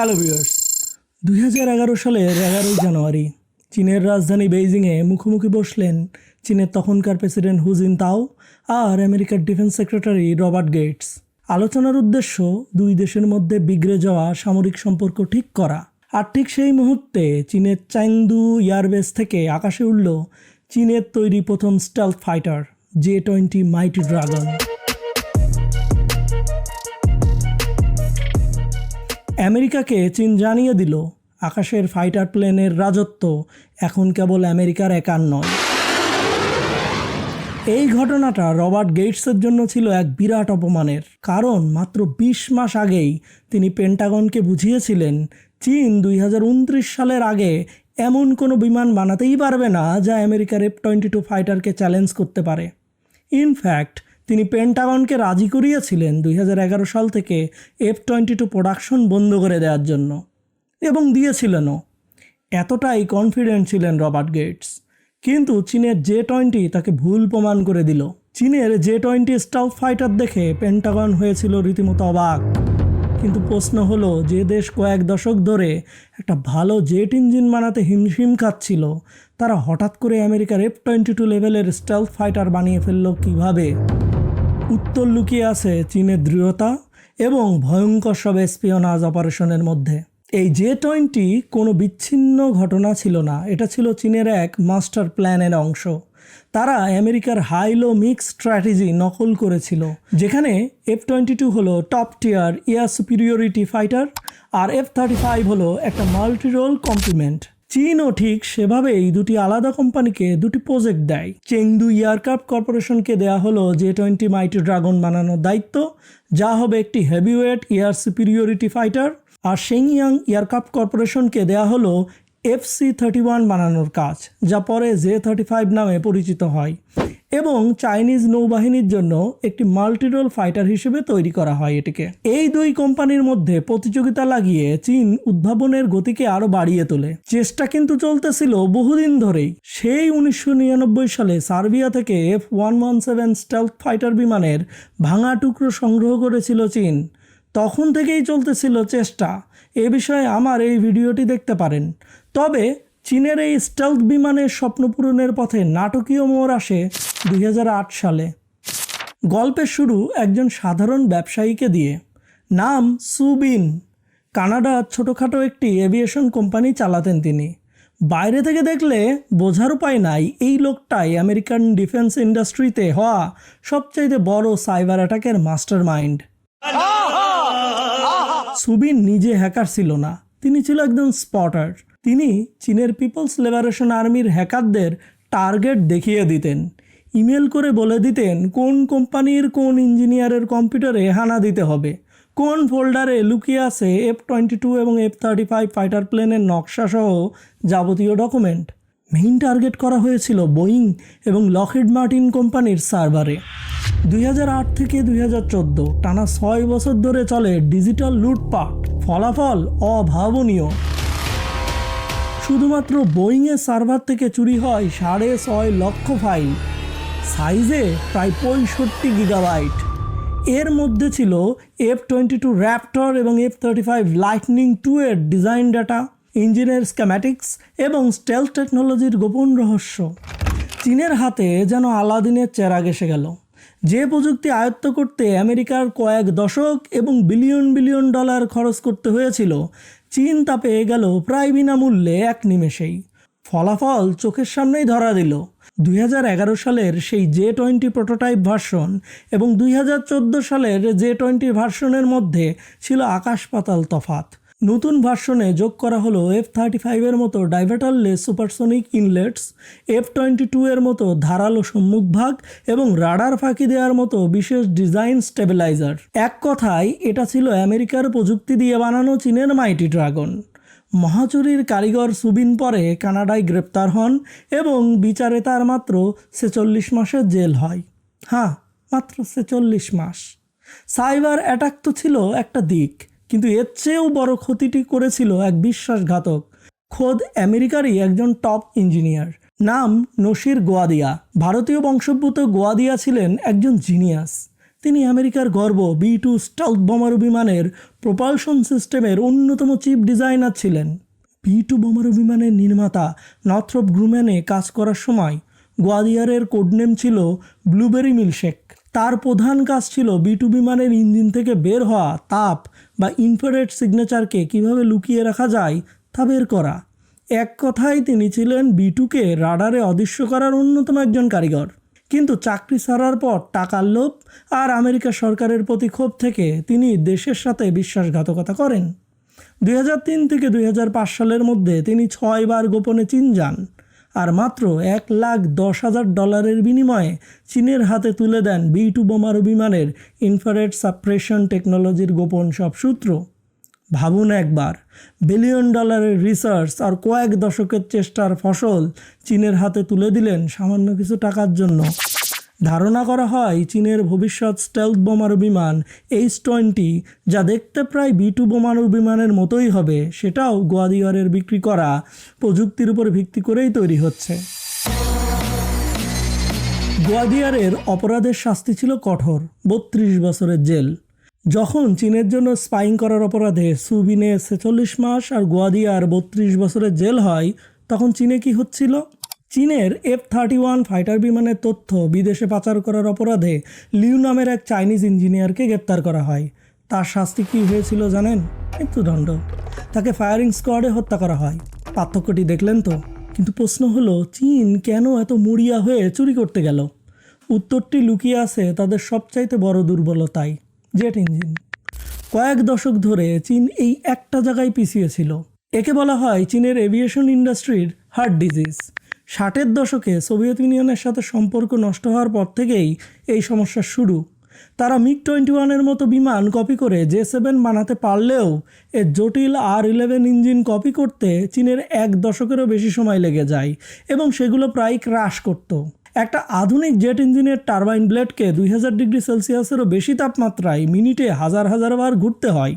Hello viewers, দুই হাজার এগারো সালের এগারোই জানুয়ারি চীনের রাজধানী বেইজিংয়ে মুখোমুখি বসলেন চীনের তখনকার প্রেসিডেন্ট হুজিন তাও আর আমেরিকার ডিফেন্স সেক্রেটারি রবার্ট গেটস। আলোচনার উদ্দেশ্য, দুই দেশের মধ্যে বিগড়ে যাওয়া সামরিক সম্পর্ক ঠিক করা। আর ঠিক সেই মুহূর্তে চীনের চাইন্দু এয়ারবেস থেকে আকাশে উঠল চীনের তৈরি প্রথম stealth fighter J twenty mighty dragon. আমেরিকাকে চীন জানিয়ে দিল, আকাশের ফাইটার প্লেনের রাজত্ব এখন কেবল আমেরিকার একার নয়। এই ঘটনাটা রবার্ট গেটসের জন্য ছিল এক বিরাট অপমানের। কারণ মাত্র বিশ মাস আগেই তিনি পেন্টাগনকে বুঝিয়েছিলেন, চীন দুই হাজার উনত্রিশ সালের আগে এমন কোনো বিমান বানাতেই পারবে না যা আমেরিকার এফ টোয়েন্টি টু ফাইটারকে চ্যালেঞ্জ করতে পারে। ইনফ্যাক্ট তিনি পেন্টাগনকে রাজি করিয়েছিলেন দুই হাজার এগারো সাল থেকে এফ টোয়েন্টি টু প্রোডাকশন বন্ধ করে দেওয়ার জন্য। এবং দিয়েছিলেনও। এতটাই কনফিডেন্ট ছিলেন রবার্ট গেটস। কিন্তু চীনের জে টোয়েন্টি তাকে ভুল প্রমাণ করে দিল। চীনের জে টোয়েন্টি স্টাফ ফাইটার দেখে পেন্টাগন হয়েছিল রীতিমতো অবাক। কিন্তু প্রশ্ন হলো, যে দেশ কয়েক দশক ধরে একটা ভালো জেট ইঞ্জিন বানাতে হিমশিম খাচ্ছিল, তারা হঠাৎ করে আমেরিকার এফ টোয়েন্টি টু লেভেলের স্টেলথ ফাইটার বানিয়ে ফেলল কীভাবে? উত্তর লুকিয়ে আছে চীনের দৃঢ়তা এবং ভয়ঙ্কর সব স্পিওনাজ অপারেশনের মধ্যে। এই জে টোয়েন্টি কোনো বিচ্ছিন্ন ঘটনা ছিল না। এটা ছিল চীনের এক মাস্টার প্ল্যানের অংশ। তারা আমেরিকার হাইলো মিক্স স্ট্র্যাটেজি নকল করেছিল, যেখানে এফ টোয়েন্টি টু হলো top tier air superiority fighter আর এফ থার্টি ফাইভ হলো একটা মাল্টিরোল কমপ্লিমেন্ট চীনও ঠিক সেভাবেই দুটি আলাদা কোম্পানিকে দুটি প্রজেক্ট দেয়। চেংদু এয়ারক্রাফট কর্পোরেশনকে দেয়া হলো জে টোয়েন্টি মাইটি ড্রাগন বানানোর দায়িত্ব, যা হবে একটি হেভিওয়েট এয়ার সুপিরিয়রিটি ফাইটার, আর সেংইয়াং এয়ারক্রাফট কর্পোরেশনকে দেয়া হলো এফ সি থার্টি ওয়ান বানানোর কাজ, যা পরে জে থার্টি ফাইভ নামে পরিচিত হয়। এবং চাইনিজ নৌবাহিনীর জন্য একটি মাল্টিরোল ফাইটার হিসেবে তৈরি করা হয় এটিকে। এই দুই কোম্পানির মধ্যে প্রতিযোগিতা লাগিয়ে চীন উদ্ভাবনের গতিকে আরও বাড়িয়ে তোলে। চেষ্টা কিন্তু চলতেছিল বহুদিন ধরেই। সেই উনিশশো নিরানব্বই সালে সার্বিয়া থেকে F one one seven stealth fighter বিমানের ভাঙা টুকরো সংগ্রহ করেছিল চীন। তখন থেকেই চলতেছিল চেষ্টা। এ বিষয়ে আমার এই ভিডিওটি দেখতে পারেন। তবে চীনের এই স্টেলথ বিমানের স্বপ্ন পূরণের পথে নাটকীয় মোড় আসে দুই হাজার আট সালে। গল্পের শুরু একজন সাধারণ ব্যবসায়ীকে দিয়ে। নাম সুবিন। কানাডার ছোটোখাটো একটি এভিয়েশন কোম্পানি চালাতেন তিনি। বাইরে থেকে দেখলে বোঝার উপায় নাই, এই লোকটাই আমেরিকান ডিফেন্স ইন্ডাস্ট্রিতে হওয়া সবচাইতে বড় সাইবার অ্যাটাকের মাস্টার মাইন্ড সুবিন নিজে হ্যাকার ছিল না, তিনি ছিল একজন স্পটার। তিনি চীনের পিপলস লিবারেশন আর্মির হ্যাকারদের টার্গেট দেখিয়ে দিতেন। ইমেল করে বলে দিতেন কোন কোম্পানির কোন ইঞ্জিনিয়ারের কম্পিউটারে হানা দিতে হবে। কোন ফোল্ডারে লুকিয়ে আছে এফ টোয়েন্টি টু এবং এফ থার্টি ফাইভ ফাইটার প্লেনের নকশা সহ যাবতীয় ডকুমেন্ট। মেইন টার্গেট করা হয়েছিল বোয়িং এবং লকহিড মার্টিন কোম্পানির সার্ভারে। দুই হাজার আট থেকে দুই হাজার চোদ্দ, টানা ছয় বছর ধরে চলে ডিজিটাল লুটপাট, ফলাফল অভাবনীয়। শুধুমাত্র বোয়িংয়ের সার্ভার থেকে চুরি হয় সাড়ে ছয় লক্ষ ফাইল। সাইজে প্রায় পঁয়ষট্টি গিগাবাইট এর মধ্যে ছিল এফ টোয়েন্টি টু র্যাপটর এবং F thirty five lightning two এর ডিজাইন ডাটা ইঞ্জিনের স্ক্যামেটিক্স এবং স্টেল টেকনোলজির গোপন রহস্য। চীনের হাতে যেন আলাদিনের চেরাগ এসে গেল। যে প্রযুক্তি আয়ত্ত করতে আমেরিকার কয়েক দশক এবং বিলিয়ন বিলিয়ন ডলার খরচ করতে হয়েছিল, চীন তা পেয়ে গেল প্রায় বিনামূল্যে এক নিমেষেই। ফলাফল চোখের সামনেই ধরা দিল। দুই হাজার এগারো সালের সেই জে টোয়েন্টি প্রোটোটাইপ ভার্সন এবং দুই হাজার চোদ্দ সালের জে টোয়েন্টি ভার্সনের মধ্যে ছিল আকাশ পাতাল তফাত নতুন ভার্সনে যোগ করা হলো এফ থার্টি ফাইভের মতো diverterless supersonic inlets, F twenty two এর মতো ধারালো সম্মুখভাগ এবং রাডার ফাঁকি দেওয়ার মতো বিশেষ ডিজাইন স্টেবিলাইজার। এক কথায়, এটা ছিল আমেরিকার প্রযুক্তি দিয়ে বানানো চীনের মাইটি ড্রাগন। মহাচুরির কারিগর সুবিন পরে কানাডায় গ্রেপ্তার হন এবং বিচারে তার মাত্র ছেচল্লিশ মাসের জেল হয়। হ্যাঁ মাত্র ছেচল্লিশ মাস। সাইবার অ্যাটাক তো ছিল একটা দিক, কিন্তু এর চেয়েও বড় ক্ষতিটি করেছিল এক বিশ্বাসঘাতক, খোদ আমেরিকারই একজন টপ ইঞ্জিনিয়ার। নাম নসির গোয়াদিয়া। ভারতীয় বংশোদ্ভূত গোয়াদিয়া ছিলেন একজন জিনিয়াস। তিনি আমেরিকার গর্ব বি টু স্টাউথ বোমারু বিমানের প্রপালশন সিস্টেমের অন্যতম চিফ ডিজাইনার ছিলেন। বি টু বোমারু বিমানের নির্মাতা নথরপ গ্রুম্যানে কাজ করার সময় গোয়ালিয়রের কোডনেম ছিল ব্লুবেরি মিল্কশেক। তার প্রধান কাজ ছিল বি টু বিমানের ইঞ্জিন থেকে বের হওয়া তাপ বা ইনফ্রারেড সিগনেচারকে কীভাবে লুকিয়ে রাখা যায় তা বের করা। এক কথায় তিনি ছিলেন বি টুকে রাডারে অদৃশ্য করার অন্যতম একজন কারিগর। কিন্তু চাকরি ছাড়ার পর টাকার লোভ আর আমেরিকা সরকারের প্রতি ক্ষোভ থেকে তিনি দেশের সাথে বিশ্বাসঘাতকতা করেন। দুই হাজার তিন থেকে দুই হাজার পাঁচ সালের মধ্যে তিনি ছয়বার গোপনে চীন যান আর মাত্র এক লাখ দশ হাজার ডলারের বিনিময়ে চীনের হাতে তুলে দেন বি টু বোমারু বিমানের ইনফ্রারেড সাপ্রেশন টেকনোলজির গোপন সব সূত্র। ভাবুন একবার। বিলিয়ন ডলারের রিসার্চ আর কয়েক দশকের চেষ্টার ফসল চীনের হাতে তুলে দিলেন সামান্য কিছু টাকার জন্য। ধারণা করা হয় চীনের ভবিষ্যৎ স্টেলথ বোমারু বিমান এইচ টোয়েন্টি, যা দেখতে প্রায় বি টু বোমারু বিমানের মতোই হবে, সেটাও গোয়াদিয়রের বিক্রি করা প্রযুক্তির উপর ভিত্তি করেই তৈরি হচ্ছে। গোয়াদিয়ারের অপরাধের শাস্তি ছিল কঠোর, বত্রিশ বছরের জেল। যখন চীনের জন্য স্পাইং করার অপরাধে সুবিনে ছেচল্লিশ মাস আর গোয়াদিয়ার বত্রিশ বছরের জেল হয়, তখন চীনে কি হচ্ছিল? চীনের এফ থার্টি ওয়ান ফাইটার বিমানের তথ্য বিদেশে পাচার করার অপরাধে লিউ নামের এক চাইনিজ ইঞ্জিনিয়ারকে গ্রেপ্তার করা হয়। তার শাস্তি কী হয়েছিল জানেন? মৃত্যুদণ্ড। তাকে ফায়ারিং স্কোয়াডে হত্যা করা হয়। পার্থক্যটি দেখলেন তো? কিন্তু প্রশ্ন হলো, চীন কেন এত মুড়িয়া হয়ে চুরি করতে গেল? উত্তরটি লুকিয়ে আছে তাদের সবচাইতে বড় দুর্বলতায়। Jet engine. কয়েক দশক ধরে চীন এই একটা জায়গায় পিছিয়ে ছিল। একে বলা হয় চীনের এভিয়েশন ইন্ডাস্ট্রির হার্ট ডিজিজ। ষাটের দশকে সোভিয়েত ইউনিয়নের সাথে সম্পর্ক নষ্ট হওয়ার পর থেকেই এই সমস্যা শুরু। তারা মিগ টোয়েন্টি ওয়ানের মতো বিমান কপি করে জে সেভেন বানাতে পারলেও এর জটিল আর ইলেভেন ইঞ্জিন কপি করতে চীনের এক দশকেরও বেশি সময় লেগে যায় এবং সেগুলো প্রায় ক্রাশ করত। একটা আধুনিক জেট ইঞ্জিনের টারবাইন ব্লেডকে দুই হাজার ডিগ্রি সেলসিয়াসেরও বেশি তাপমাত্রায় মিনিটে হাজার হাজার বার ঘুরতে হয়।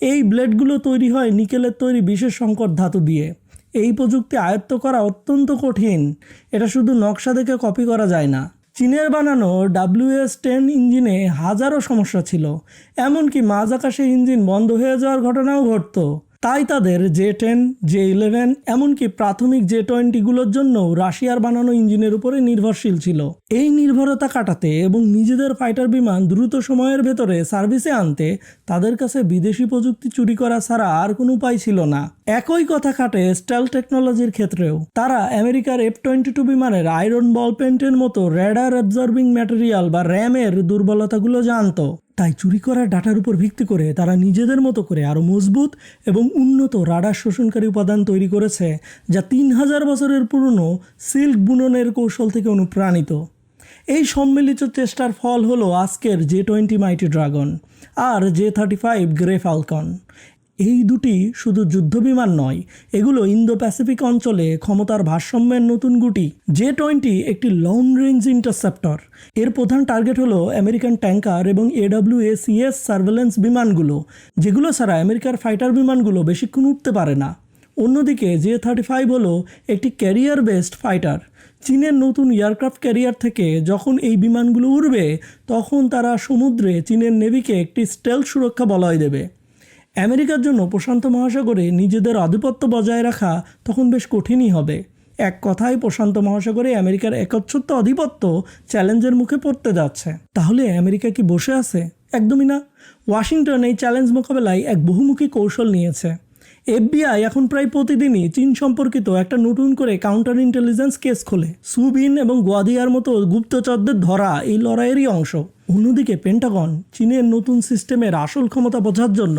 এই ব্লেডগুলো তৈরি হয় নিকেলের তৈরি বিশেষ সংকট ধাতু দিয়ে। এই প্রযুক্তি আয়ত্ত করা অত্যন্ত কঠিন। এটা শুধু নকশা দেখে কপি করা যায় না। চীনের বানানো ডাব্লিউএস টেন ইঞ্জিনে হাজারো সমস্যা ছিল। এমনকি মাঝ আকাশে ইঞ্জিন বন্ধ হয়ে যাওয়ার ঘটনাও ঘটতো। তাই তাদের জে টেন, জে ইলেভেন, এমনকি প্রাথমিক জে টোয়েন্টিগুলোর জন্য রাশিয়ার বানানো ইঞ্জিনের উপরে নির্ভরশীল ছিল। এই নির্ভরতা কাটাতে এবং নিজেদের ফাইটার বিমান দ্রুত সময়ের ভেতরে সার্ভিসে আনতে তাদের কাছে বিদেশি প্রযুক্তি চুরি করা ছাড়া আর কোনো উপায় ছিল না। একই কথা খাটে স্টেল টেকনোলজির ক্ষেত্রেও। তারা আমেরিকার এফ টোয়েন্টি টু বিমানের আয়রন বল পেন্টের মতো র্যাডার অবজার্ভিং ম্যাটেরিয়াল বা র্যামের দুর্বলতাগুলো জানতো। তাই চুরি করা ডাটার উপর ভিত্তি করে তারা নিজেদের মতো করে আরও মজবুত এবং উন্নত রাডার শোষণকারী উপাদান তৈরি করেছে, যা তিন হাজার বছরের পুরনো সিল্ক বুননের কৌশল থেকে অনুপ্রাণিত। এই সম্মিলিত চেষ্টার ফল হলো আজকের জে টোয়েন্টি মাইটি ড্রাগন আর J thirty five grey falcon. এই দুটি শুধু যুদ্ধবিমান নয়, এগুলো ইন্দো প্যাসিফিক অঞ্চলে ক্ষমতার ভারসাম্যের নতুন গুটি। জে টোয়েন্টি একটি লং রেঞ্জ ইন্টারসেপ্টর। এর প্রধান টার্গেট হলো আমেরিকান ট্যাঙ্কার এবং এডাব্লিউএসিএস সার্ভেলেন্স বিমানগুলো, যেগুলো ছাড়া আমেরিকার ফাইটার বিমানগুলো বেশিক্ষণ উঠতে পারে না। অন্যদিকে, জে থার্টি ফাইভ হলো একটি ক্যারিয়ার বেসড ফাইটার। চীনের নতুন এয়ারক্রাফট ক্যারিয়ার থেকে যখন এই বিমানগুলো উড়বে, তখন তারা সমুদ্রে চীনের নেভিকে একটি স্টেল সুরক্ষা বলয় দেবে। আমেরিকার জন্য প্রশান্ত মহাসাগরে নিজেদের আধিপত্য বজায় রাখা তখন বেশ কঠিনই হবে। এক কথায়, প্রশান্ত মহাসাগরে আমেরিকার একচ্ছত্ব আধিপত্য চ্যালেঞ্জের মুখে পড়তে যাচ্ছে। তাহলে আমেরিকা কি বসে আছে? একদমই না। ওয়াশিংটন এই চ্যালেঞ্জ মোকাবেলায় এক বহুমুখী কৌশল নিয়েছে। এফবিআই এখন প্রায় প্রতিদিনই চীন সম্পর্কিত একটা নতুন করে কাউন্টার ইন্টেলিজেন্স কেস খোলে। সুবিন এবং গোয়াদিয়ার মতো গুপ্তচরদের ধরা এই লড়াইয়েরই অংশ। অন্যদিকে পেন্টাগন চীনের নতুন সিস্টেমের আসল ক্ষমতা বোঝার জন্য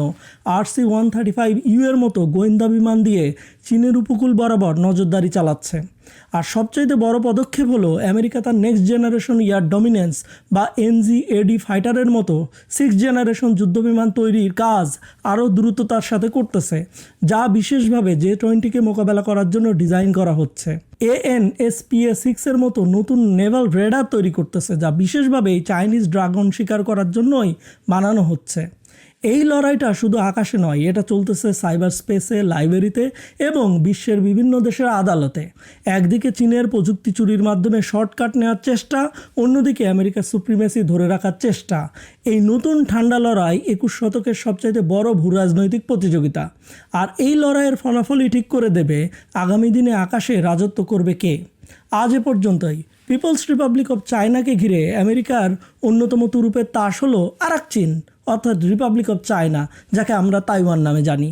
আর RC one thirty five U এর মতো গোয়েন্দা বিমান দিয়ে চীনের উপকূল বরাবর নজরদারি চালাচ্ছে। আর সবচাইতে বড় পদক্ষেপ হলো আমেরিকা তার নেক্সট জেনারেশন ইয়ার ডমিনেন্স বা এনজিএডি ফাইটারের মতো সিক্স জেনারেশন যুদ্ধবিমান তৈরির কাজ আরও দ্রুততার সাথে করতেছে, যা বিশেষভাবে জে টোয়েন্টিকে মোকাবেলা করার জন্য ডিজাইন করা হচ্ছে। এ এএন এসপিএ সিক্সের মতো নতুন নেভাল রেডার তৈরি করতেছে, যা বিশেষভাবে চাইনিজ ড্রাগন শিকার করার জন্যই বানানো হচ্ছে। এই লড়াইটা শুধু আকাশে নয়, এটা চলতেছে সাইবার স্পেসে লাইব্রেরিতে এবং বিশ্বের বিভিন্ন দেশের আদালতে। একদিকে চীনের প্রযুক্তি চুরির মাধ্যমে শর্টকাট নেওয়ার চেষ্টা, অন্যদিকে আমেরিকার সুপ্রিমেসি ধরে রাখার চেষ্টা। এই নতুন ঠান্ডা লড়াই একুশ শতকের সবচাইতে বড় ভূরাজনৈতিক প্রতিযোগিতা। আর এই লড়াইয়ের ফলাফলই ঠিক করে দেবে আগামী দিনে আকাশে রাজত্ব করবে কে? আজ এ পর্যন্তই। পিপলস রিপাবলিক অফ চায়নাকে ঘিরে আমেরিকার অন্যতম তুরুপের তাস হলো আরাক চীন। অর্থাৎ রিপাবলিক অফ চায়না যাকে আমরা তাইওয়ান নামে জানি।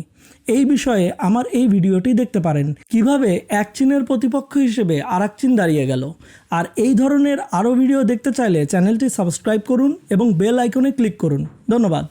এই বিষয়ে আমার এই ভিডিওটি দেখতে পারেন। কীভাবে এক চীনের প্রতিপক্ষ হিসেবে আরাক চীন দাঁড়িয়ে গেল। আর এই ধরনের আরও ভিডিও দেখতে চাইলে চ্যানেলটি সাবস্ক্রাইব করুন এবং বেল আইকনে ক্লিক করুন। ধন্যবাদ।